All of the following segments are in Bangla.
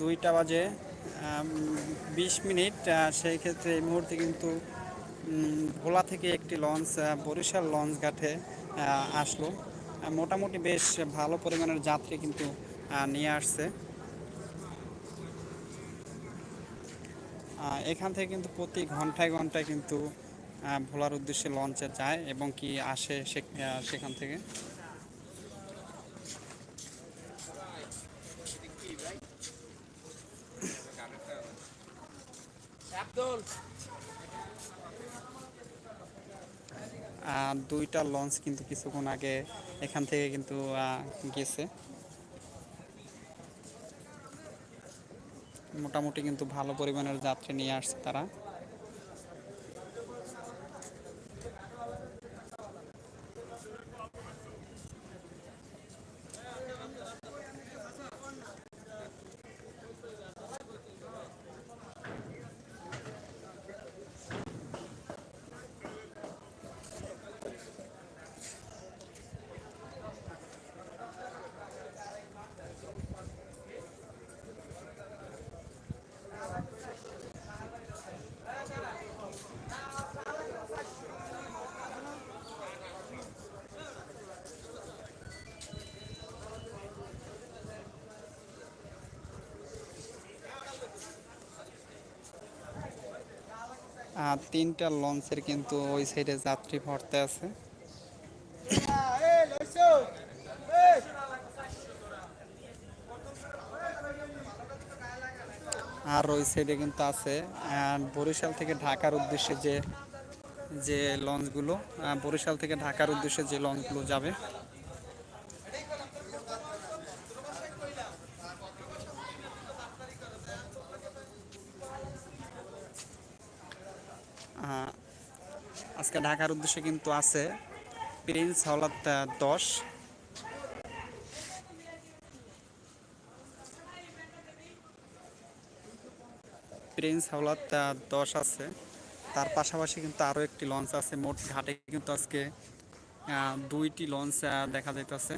দুইটা বাজে বিশ মিনিট। সেই ক্ষেত্রে এই মুহূর্তে কিন্তু ভোলা থেকে একটি লঞ্চ বরিশাল লঞ্চ ঘাটে আসলো। মোটামুটি বেশ ভালো পরিমাণের যাত্রী কিন্তু নিয়ে আসছে। এখান থেকে কিন্তু প্রতি ঘন্টায় ঘন্টায় কিন্তু ভোলার উদ্দেশ্যে লঞ্চে যায় এবং কি আসে সেখান থেকে। দুইটা লঞ্চ কিন্তু কিছুক্ষণ আগে এখান থেকে কিন্তু গেছে। মোটামুটি কিন্তু ভালো পরিমাণের যাত্রী নিয়ে আসছে তারা। তিনটা লঞ্চের কিন্তু ওই সাইডে যাত্রী ভরতে আছে। আর ওই সাইডে কিন্তু আছে বরিশাল থেকে ঢাকার উদ্দেশ্যে যে যে লঞ্চগুলো বরিশাল থেকে ঢাকার উদ্দেশ্যে যে লঞ্চগুলো যাবে। আজকে ঢাকার উদ্দেশ্যে কিন্তু আছে প্রিন্স হলাত দশ। প্রিন্স হাওলাত দশ আছে। তার পাশাপাশি কিন্তু আরও একটি লঞ্চ আছে। মোট ঘাটে কিন্তু আজকে দুইটি লঞ্চ দেখা যাইতেছে।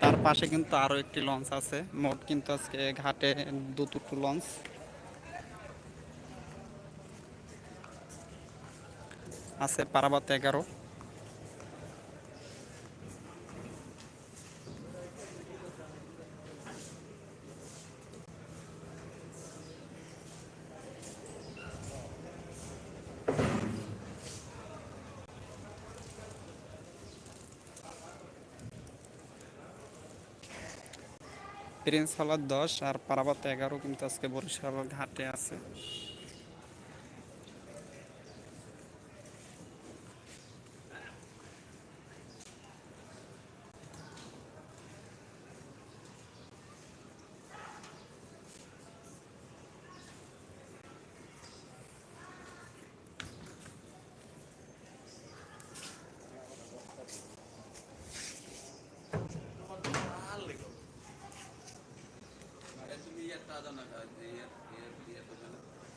তার পাশে কিন্তু আরও একটি লঞ্চ আছে। মোট কিন্তু আজকে ঘাটে দু দুটো লঞ্চ। আছে পারাবাত এগারো। প্রিন্স হলার দশ আর পারাবাত এগারো কিন্তু আজকে বরিশাল ঘাটে আছে।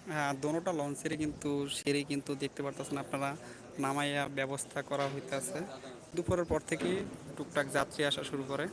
হ্যাঁ দোনোটা লঞ্চেরই কিন্তু সেরে কিন্তু দেখতে পারতেছেন আপনারা। নামাইয়া ব্যবস্থা করা হইতেছে। দুপুরের পর থেকে টুকটাক যাত্রী আসা শুরু করে।